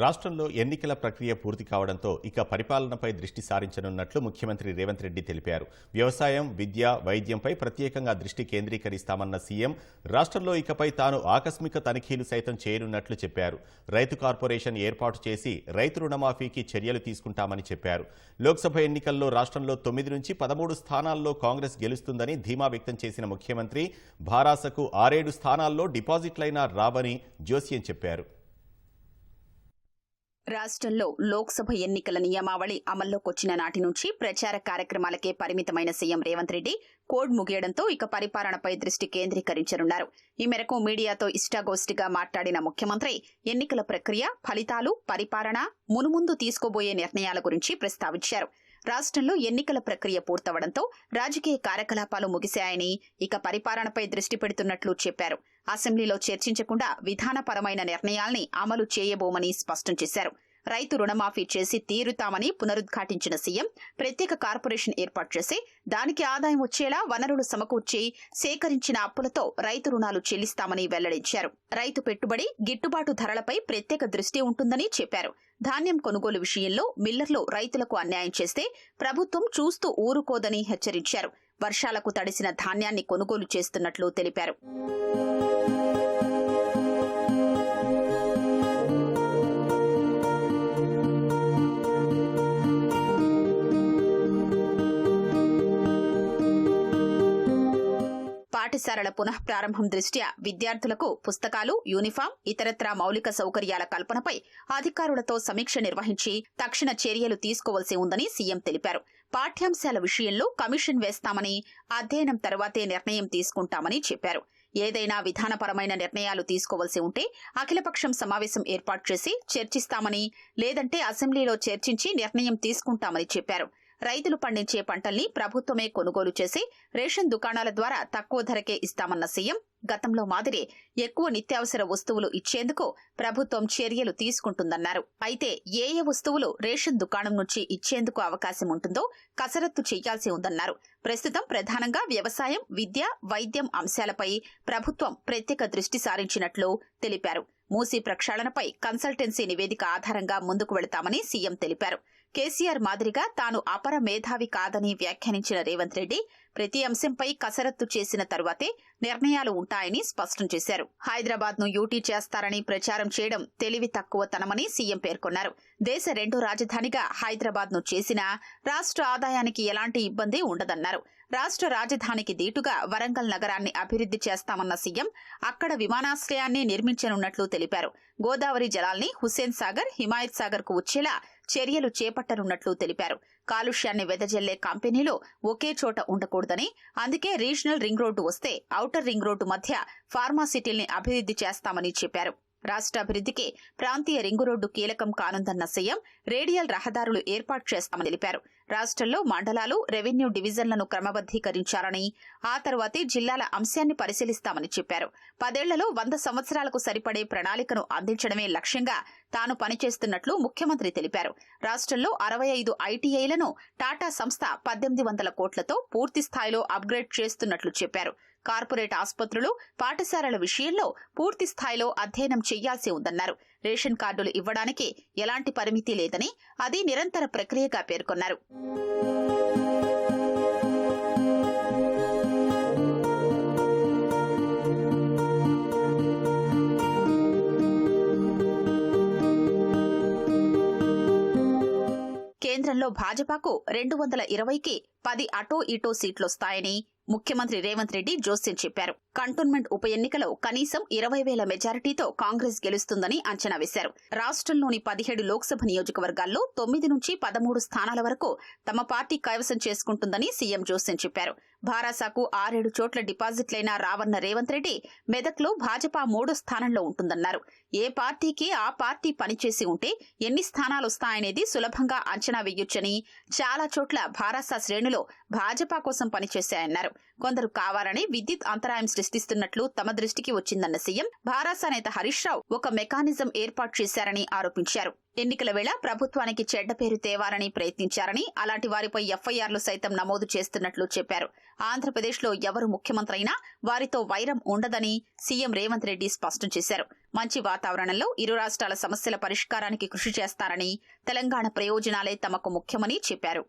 రాష్ట్రంలో ఎన్నికల ప్రక్రియ పూర్తి కావడంతో ఇక పరిపాలనపై దృష్టి సారించనున్నట్లు ముఖ్యమంత్రి రేవంత్ రెడ్డి తెలిపారు. వ్యవసాయం విద్య వైద్యంపై ప్రత్యేకంగా దృష్టి కేంద్రీకరిస్తామన్న సీఎం రాష్ట్రంలో ఇకపై తాను ఆకస్మిక తనిఖీలు సైతం చేయనున్నట్లు చెప్పారు. రైతు కార్పొరేషన్ ఏర్పాటు చేసి రైతు రుణమాఫీకి చర్యలు తీసుకుంటామని చెప్పారు. లోక్సభ ఎన్నికల్లో రాష్ట్రంలో తొమ్మిది నుంచి పదమూడు స్థానాల్లో కాంగ్రెస్ గెలుస్తుందని ధీమా వ్యక్తం చేసిన ముఖ్యమంత్రి భారాసకు ఆరేడు స్థానాల్లో డిపాజిట్లైనా రావని జోస్యం చెప్పారు. రాష్ట్రంలో లోక్సభ ఎన్నికల నియమావళి అమల్లోకొచ్చిన నాటి నుంచి ప్రచార కార్యక్రమాలకే పరిమితమైన సీఎం రేవంత్ రెడ్డి కోడ్ ముగియడంతో ఇక పరిపాలనపై దృష్టి కేంద్రీకరించనున్నారు. ఈ మేరకు మీడియాతో ఇష్టాగోష్ఠిగా మాట్లాడిన ముఖ్యమంత్రి ఎన్నికల ప్రక్రియ ఫలితాలు పరిపాలన మునుముందు తీసుకోబోయే నిర్ణయాల గురించి ప్రస్తావించారు. రాష్ట్రంలో ఎన్నికల ప్రక్రియ పూర్తవడంతో రాజకీయ కార్యకలాపాలు ముగిశాయని ఇక పరిపాలనపై దృష్టి పెడుతున్నట్లు చెప్పారు. అసెంబ్లీలో చర్చించకుండా విధానపరమైన నిర్ణయాల్ని అమలు చేయబోమని స్పష్టం చేశారు. రైతు రుణమాఫీ చేసి తీరుతామని పునరుద్ఘాటించిన సీఎం ప్రత్యేక కార్పొరేషన్ ఏర్పాటు చేసి దానికి ఆదాయం వచ్చేలా వనరులు సమకూర్చి సేకరించిన అప్పులతో రైతు రుణాలు చెల్లిస్తామని వెల్లడించారు. రైతు పెట్టుబడి గిట్టుబాటు ధరలపై ప్రత్యేక దృష్టి ఉంటుందని చెప్పారు. ధాన్యం కొనుగోలు విషయంలో మిల్లర్లు రైతులకు అన్యాయం చేస్తే ప్రభుత్వం చూస్తూ ఊరుకోదని హెచ్చరించారు. వర్షాలకు తడిసిన ధాన్యాన్ని కొనుగోలు చేస్తున్నట్లు తెలిపారు. పాఠశాలల పునః ప్రారంభం దృష్ట్యా విద్యార్థులకు పుస్తకాలు యూనిఫామ్ ఇతరత్రా మౌలిక సౌకర్యాల కల్పనపై అధికారులతో సమీక్ష నిర్వహించి తక్షణ చర్యలు తీసుకోవాల్సి ఉందని సీఎం తెలిపారు. పాఠ్యాంశాల విషయంలో కమిషన్ వేస్తామని అధ్యయనం తర్వాతే నిర్ణయం తీసుకుంటామని చెప్పారు. ఏదైనా విధానపరమైన నిర్ణయాలు తీసుకోవాల్సి ఉంటే అఖిలపక్షం సమావేశం ఏర్పాటు చేసి చర్చిస్తామని లేదంటే అసెంబ్లీలో చర్చించి నిర్ణయం తీసుకుంటామని చెప్పారు. రైతులు పండించే పంటల్ని ప్రభుత్వమే కొనుగోలు చేసి రేషన్ దుకాణాల ద్వారా తక్కువ ధరకే ఇస్తామన్న సీఎం గతంలో మాదిరి ఎక్కువ నిత్యావసర వస్తువులు ఇచ్చేందుకు ప్రభుత్వం చర్యలు తీసుకుంటుందన్నారు. అయితే ఏ ఏ వస్తువులు రేషన్ దుకాణం నుంచి ఇచ్చేందుకు అవకాశం ఉంటుందో కసరత్తు చేయాల్సి ఉందన్నారు. ప్రస్తుతం ప్రధానంగా వ్యవసాయం విద్య వైద్యం అంశాలపై ప్రభుత్వం ప్రత్యేక దృష్టి సారించినట్లు తెలిపారు. మూసీ ప్రక్షాళనపై కన్సల్టెన్సీ నివేదిక ఆధారంగా ముందుకు వెళతామని సీఎం తెలిపారు. కేసీఆర్ మాదిరిగా తాను అపర మేధావి కాదని వ్యాఖ్యానించిన రేవంత్ రెడ్డి ప్రతి అంశంపై కసరత్తు చేసిన తరువాతే నిర్ణయాలు ఉంటాయని స్పష్టం చేశారు. హైదరాబాద్ను యూటీ చేస్తారని ప్రచారం చేయడం తెలివి తక్కువతనమని సీఎం పేర్కొన్నారు. దేశ రెండో రాజధానిగా హైదరాబాద్ను చేసినా రాష్ట్ర ఆదాయానికి ఎలాంటి ఇబ్బంది ఉండదన్నారు. రాష్ట్ర రాజధానికి దీటుగా వరంగల్ నగరాన్ని అభివృద్ది చేస్తామన్న సీఎం అక్కడ విమానాశ్రయాన్ని నిర్మించనున్నట్లు తెలిపారు. గోదావరి జలాల్ని హుస్సేన్ సాగర్ హిమాయత్ సాగర్కు వచ్చేలా చర్యలు చేపట్టనున్నట్లు తెలిపారు. కాలుష్యాన్ని వెదజల్లే కంపెనీలు ఒకే చోట ఉండకూడదని అందుకే రీజనల్ రింగ్ రోడ్డు వస్తే ఔటర్ రింగ్ రోడ్డు మధ్య ఫార్మాసిటీల్ని అభివృద్ది చేస్తామని చెప్పారు. రాష్ట్ర అభివృద్ధికి ప్రాంతీయ రింగు రోడ్డు కీలకం కానుందన్న సీఎం రేడియల్ రహదారులు ఏర్పాటు చేస్తామని తెలిపారు. రాష్ట్రంలో మండలాలు రెవెన్యూ డివిజన్లను క్రమబద్దీకరించాలని ఆ తర్వాతే జిల్లాల అంశాన్ని పరిశీలిస్తామని చెప్పారు. పదేళ్ళలో వంద సంవత్సరాలకు సరిపడే ప్రణాళికను అందించడమే లక్ష్యంగా తాను పనిచేస్తున్నట్లు ముఖ్యమంత్రి తెలిపారు. రాష్ట్రంలో అరవై ఐదు ఐటీఐలను టాటా సంస్థ పద్దెనిమిది వందల కోట్లతో పూర్తి స్థాయిలో అప్గ్రేడ్ చేస్తున్నట్లు చెప్పారు. కార్పొరేట్ ఆసుపత్రులు పాఠశాలల విషయంలో పూర్తి స్థాయిలో అధ్యయనం చేయాల్సి ఉందన్నారు. రేషన్ కార్డులు ఇవ్వడానికి ఎలాంటి పరిమితి లేదని అది నిరంతర ప్రక్రియగా పేర్కొన్నారు. కేంద్రంలో భాజపాకు రెండు వందల ఇరవైకి పది అటో ఇటో సీట్లొస్తాయని ముఖ్యమంత్రి రేవంత్ రెడ్డి జోస్యం చెప్పారు. కంటోన్మెంట్ ఉప ఎన్నికలో కనీసం ఇరవై వేల మెజారిటీతో కాంగ్రెస్ గెలుస్తుందని అంచనా వేశారు. రాష్ట్రంలోని పదిహేడు లోక్సభ నియోజకవర్గాల్లో తొమ్మిది నుంచి పదమూడు స్థానాల వరకు తమ పార్టీ కైవసం చేసుకుంటుందని సీఎం జోసెన్ చెప్పారు. భారాసాకు ఆరేడు చోట్ల డిపాజిట్లైన రావన్న రేవంత్ రెడ్డి మెదక్లో భాజపా మూడో స్థానంలో ఉంటుందన్నారు. ఏ పార్టీకి ఆ పార్టీ పనిచేసి ఉంటే ఎన్ని స్థానాలు వస్తాయనేది సులభంగా అంచనా వేయొచ్చని చాలా చోట్ల భారాసా శ్రేణులో భాజపా కోసం పనిచేశాయన్నారు. కొందరు కావాలని విద్యుత్ అంతరాయం సృష్టిస్తున్నట్లు తమ దృష్టికి వచ్చిందన్న సీఎం భారాస నేత హరీష్ రావు ఒక మెకానిజం ఏర్పాటు చేశారని ఆరోపించారు. ఎన్నికల వేళ ప్రభుత్వానికి చెడ్డ పేరు తేవాలని ప్రయత్నించారని అలాంటి వారిపై ఎఫ్ఐఆర్లు సైతం నమోదు చేస్తున్నట్లు చెప్పారు. ఆంధ్రప్రదేశ్లో ఎవరు ముఖ్యమంత్రి అయినా వారితో వైరం ఉండదని సీఎం రేవంత్ రెడ్డి స్పష్టం చేశారు. మంచి వాతావరణంలో ఇరు రాష్ట్రాల సమస్యల పరిష్కారానికి కృషి చేస్తారని తెలంగాణ ప్రయోజనాలే తమకు ముఖ్యమని చెప్పారు.